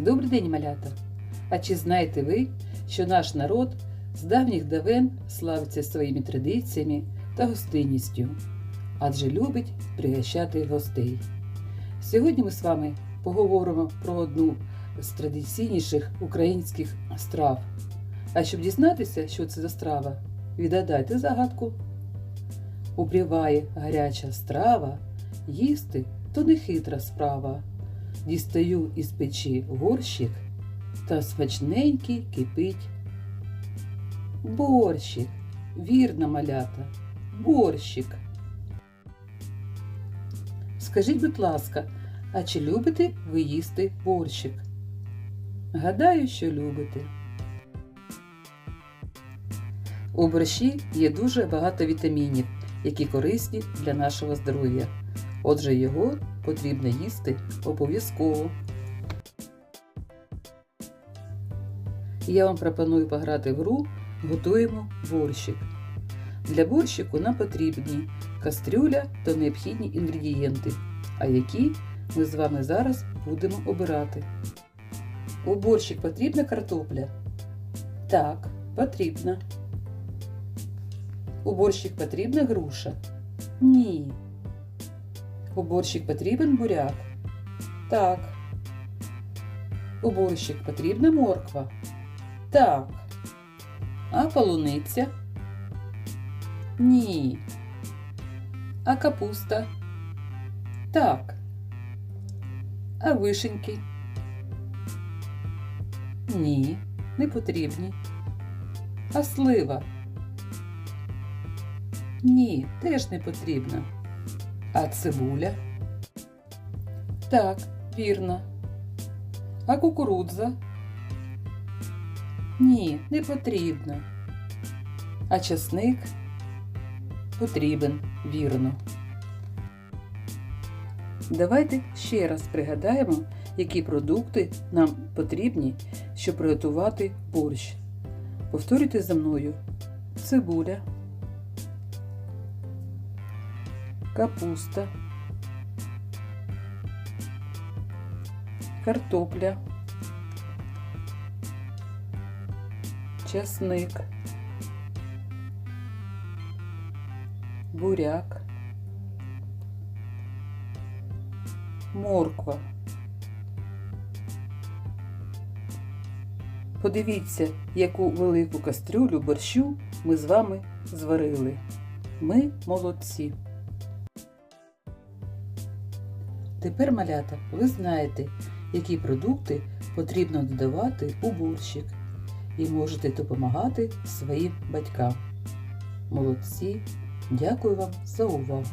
Добрий день, малята! А чи знаєте ви, що наш народ з давніх давен славиться своїми традиціями та гостинністю, адже любить пригощати гостей? Сьогодні ми з вами поговоримо про одну з традиційніших українських страв. А щоб дізнатися, що це за страва, відгадайте загадку. Упріває гаряча страва, їсти то не хитра справа. Дістаю із печі горщик, та смачненький кипить. Борщик, вірна малята, борщик. Скажіть, будь ласка, а чи любите ви їсти борщик? Гадаю, що любите. У борщі є дуже багато вітамінів, які корисні для нашого здоров'я. Отже, його потрібно їсти обов'язково. Я вам пропоную пограти в гру Готуємо борщик. Для борщику нам потрібні кастрюля та необхідні інгредієнти, а які ми з вами зараз будемо обирати. У борщик потрібна картопля? Так, потрібна. У борщик потрібна груша? Ні. У борщик потрібен буряк? Так. У борщик потрібна морква? Так. А полуниця? Ні. А капуста? Так. А вишеньки? Ні, не потрібні. А слива? Ні, теж не потрібна. А цибуля? Так, вірно. А кукурудза? Ні, не потрібно. А часник? Потрібен, вірно. Давайте ще раз пригадаємо, які продукти нам потрібні, щоб приготувати борщ. Повторюйте за мною цибуля, капуста, картопля, часник, буряк, морква. Подивіться, яку велику кастрюлю борщу ми з вами зварили. Ми молодці. Тепер, малята, ви знаєте, які продукти потрібно додавати у борщик і можете допомагати своїм батькам. Молодці! Дякую вам за увагу!